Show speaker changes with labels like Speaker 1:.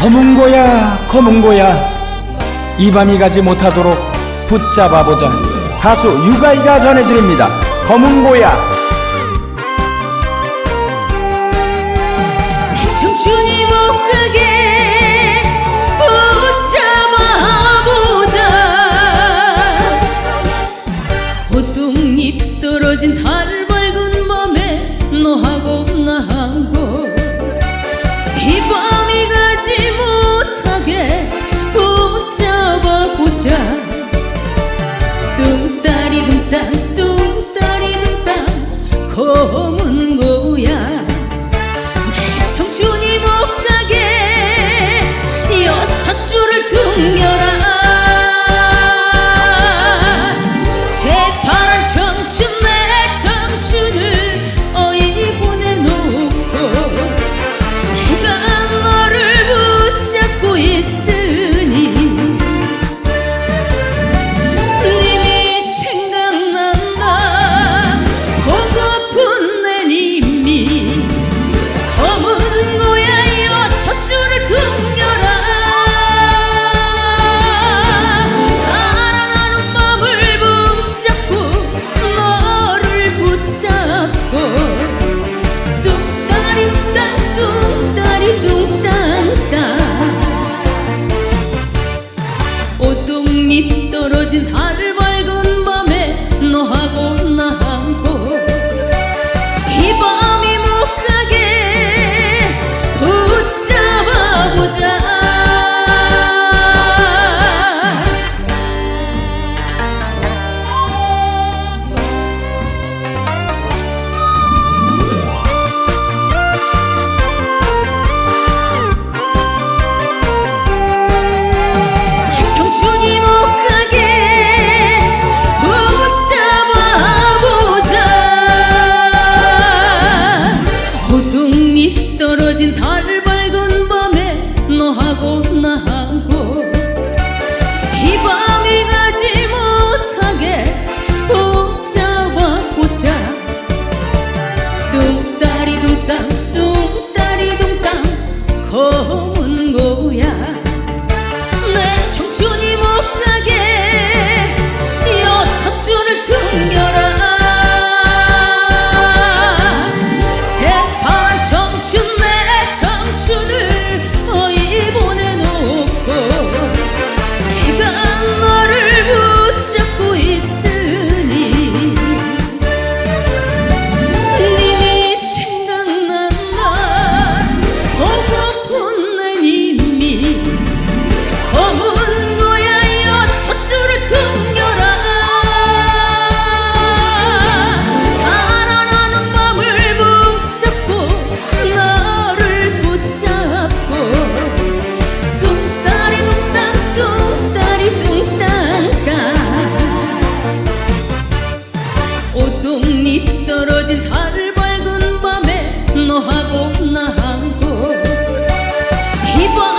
Speaker 1: 검은 고야 검은 고야. 이 밤이 가지 못하도록 붙잡아 보자. 가수 유가이가 전해드립니다. 검은 고야.
Speaker 2: 달 붉은 몸에 노하고 空。 거야. people